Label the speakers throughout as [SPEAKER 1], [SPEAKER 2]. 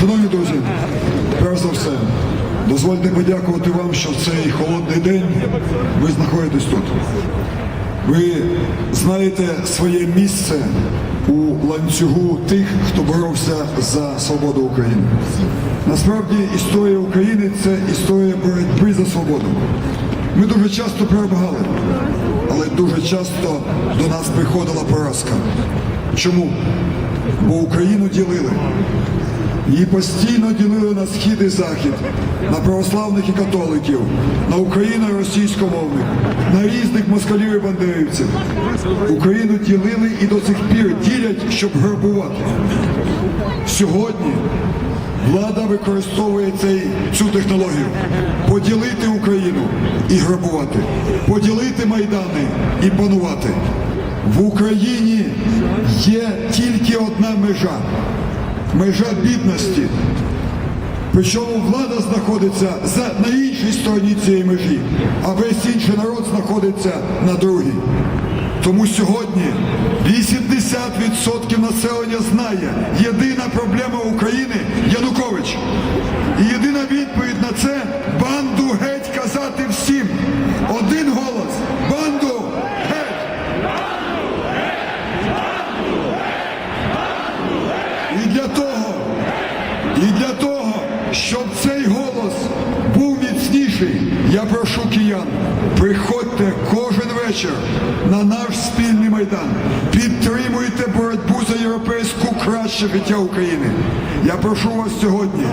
[SPEAKER 1] Шановні друзі, перш за все, дозвольте подякувати вам, що в цей холодний день ви знаходитесь тут. Ви знаєте своє місце у ланцюгу тих, хто боровся за свободу України. Насправді історія України це історія боротьби за свободу. Ми дуже часто перемагали, але дуже часто до нас приходила поразка. Чому? Бо Україну ділили. Її постійно ділили на схід і захід, на православних і католиків, на Україну і російськомовних, на різних москалів і бандерівців. Україну ділили і до сих пір ділять, щоб грабувати. Сьогодні влада використовує цей, цю технологію поділити Україну і грабувати, поділити майдани і панувати. В Україні є тільки одна межа межа бідності. Причому влада знаходиться на іншій стороні цієї межі, а весь інший народ знаходиться на другій. Тому сьогодні 80% населення знає, єдина проблема України Янукович. І єдина відповідь на це банду геть казати всім. Один голос. Банду геть! І для того, і для того, щоб цей голос був міцніший, я прошу киян, приходьте кожен вечір на наш спільний майдан. Підтримуйте боротьбу за європейську краще життя України. Я прошу вас сьогодні,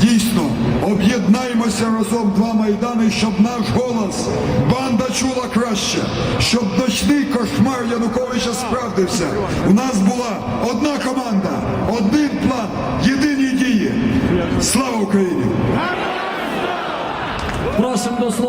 [SPEAKER 1] дійсно, об'єднаймося разом два майдани, щоб наш голос банда чула краще, щоб ночний кошмар Януковича справдився. У нас була одна команда, один план, єдині дії. Слава Україні!
[SPEAKER 2] Просимо до слова.